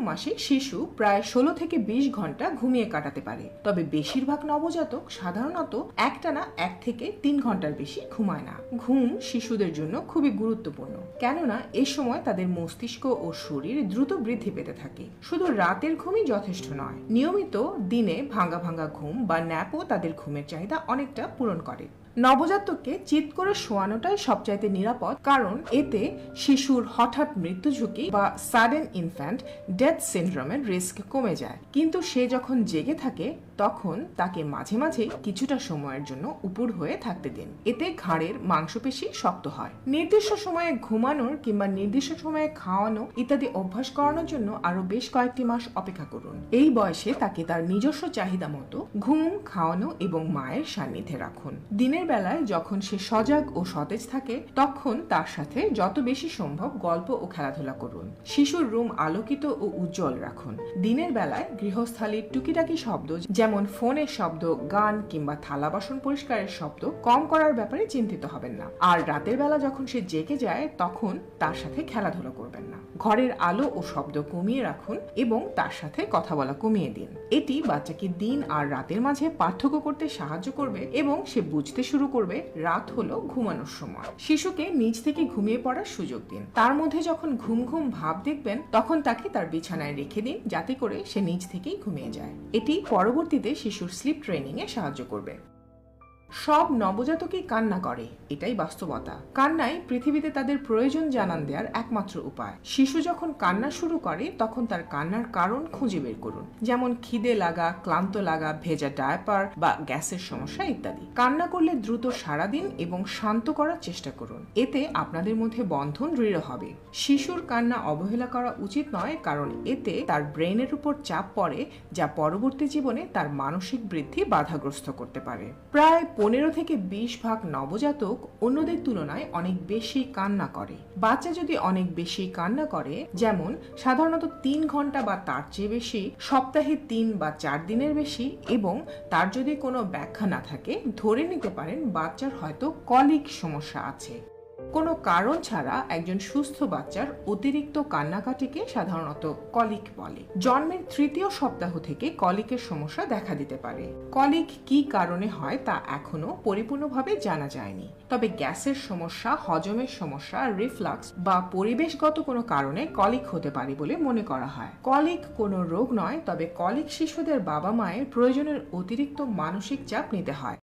মাসিক শিশু প্রায় ষোলো থেকে বিশ ঘণ্টা ঘুমিয়ে কাটাতে পারে। তবে বেশিরভাগ নবজাতক সাধারণত একটানা এক থেকে তিন ঘণ্টার বেশি ঘুমায় না। ঘুম শিশুদের জন্য খুবই গুরুত্বপূর্ণ। কেননা এ সময় তাদের মস্তিষ্ক ও শরীর দ্রুত বৃদ্ধি পেতে থাকে। শুধু রাতের ঘুমই যথেষ্ট নয়, নিয়মিত দিনে ভাঙ্গা ভাঙ্গা ঘুম বা ন্যাপও তাদের ঘুমের চাহিদা অনেকটা পূরণ করে। নবজাতককে চিৎ করে শোয়ানোটাই সবচাইতে নিরাপদ, কারণ এতে শিশুর হঠাৎ মৃত্যু ঝুঁকি বা সাডেন ইনফ্যান্ট ডেথ সিন্ড্রোমের রিস্ক কমে যায়। কিন্তু সে যখন জেগে থাকে, তখন তাকে মাঝে মাঝে কিছুটা সময়ের জন্য উপর হয়ে থাকতে দিন। এতে ঘাড়ের মাংসপেশি শক্ত হয়। নির্দিষ্ট সময়ে ঘুমানোর কিংবা নির্দিষ্ট সময়ে খাওয়ানো ইত্যাদি অভ্যাস করানোর জন্য আরও বেশ কয়েকটি মাস অপেক্ষা করুন। এই বয়সে তাকে তার নিজস্ব চাহিদা মতো ঘুম, খাওয়ানো এবং মায়ের সান্নিধ্যে রাখুন। দিনের বেলায় যখন সে সজাগ ও সতেজ থাকে, তখন তার সাথে যত বেশি সম্ভব গল্প ও খেলাধুলা করুন। শিশুর রুম আলোকিত ও উজ্জ্বল রাখুন। দিনের বেলায় গৃহস্থালির টুকিটাকি শব্দ, যেমন ফোনের শব্দ, গান কিংবা থালা বাসন পরিষ্কারের শব্দ, কম করার ব্যাপারে চিন্তিত হবেন না। আর রাতের বেলা যখন সে জেগে যায়, তখন তার সাথে খেলাধুলা করবেন না। ঘরের আলো ও শব্দ কমিয়ে রাখুন এবং তার সাথে কথা বলা কমিয়ে দিন। এটি বাচ্চাকে দিন আর রাতের মাঝে পার্থক্য করতে সাহায্য করবে এবং সে বুঝতে শুরু করবে, রাত হলো ঘুমানোর সময়। শিশুকে নিজ থেকে ঘুমিয়ে পড়ার সুযোগ দিন। তার মধ্যে যখন ঘুম ঘুম ভাব দেখবেন, তখন তাকে তার বিছানায় রেখে দিন, যাতে করে সে নিজ থেকেই ঘুমিয়ে যায়। এটি পরবর্তীতে শিশুর স্লিপ ট্রেনিং এ সাহায্য করবে। সব নবজাতকই কান্না করে, এটাই বাস্তবতা। কান্নাই পৃথিবীতে তাদের প্রয়োজন জানান দেওয়ার একমাত্র উপায়। শিশু যখন কান্না শুরু করে, তখন তার কান্নার কারণ খুঁজে বের করুন। যেমন খিদে লাগা, ক্লান্ত লাগা, ভেজা ডায়াপার বা গ্যাসের সমস্যা ইত্যাদি। কান্না করলে দ্রুত সারা দিন এবং শান্ত করার চেষ্টা করুন। এতে আপনাদের মধ্যে বন্ধন দৃঢ় হবে। শিশুর কান্না অবহেলা করা উচিত নয়, কারণ এতে তার ব্রেনের উপর চাপ পড়ে, যা পরবর্তী জীবনে তার মানসিক বৃদ্ধি বাধাগ্রস্ত করতে পারে। প্রায় পনেরো থেকে বিশ ভাগ নবজাতক অন্যদের তুলনায় অনেক বেশি কান্না করে। বাচ্চা যদি অনেক বেশি কান্না করে, যেমন সাধারণত তিন ঘণ্টা বা তার চেয়ে বেশি, সপ্তাহে তিন বা চার দিনের বেশি এবং তার যদি কোনো ব্যাখ্যা না থাকে, ধরে নিতে পারেন বাচ্চার হয়তো কলিক সমস্যা আছে। কোনো কারণ ছাড়া একজন সুস্থ বাচ্চার অতিরিক্ত কান্নাকাটিকে সাধারণত কলিক বলে। জন্মের তৃতীয় সপ্তাহ থেকে কলিকের সমস্যা দেখা দিতে পারে। কলিক কি কারণে হয় তা এখনও পরিপূর্ণভাবে জানা যায়নি। তবে গ্যাসের সমস্যা, হজমের সমস্যা, রিফ্লাক্স বা পরিবেশগত কোনো কারণে কলিক হতে পারে বলে মনে করা হয়। কলিক কোনো রোগ নয়, তবে কলিক শিশুদের বাবা মায়ের প্রয়োজনের অতিরিক্ত মানসিক চাপ নিতে হয়।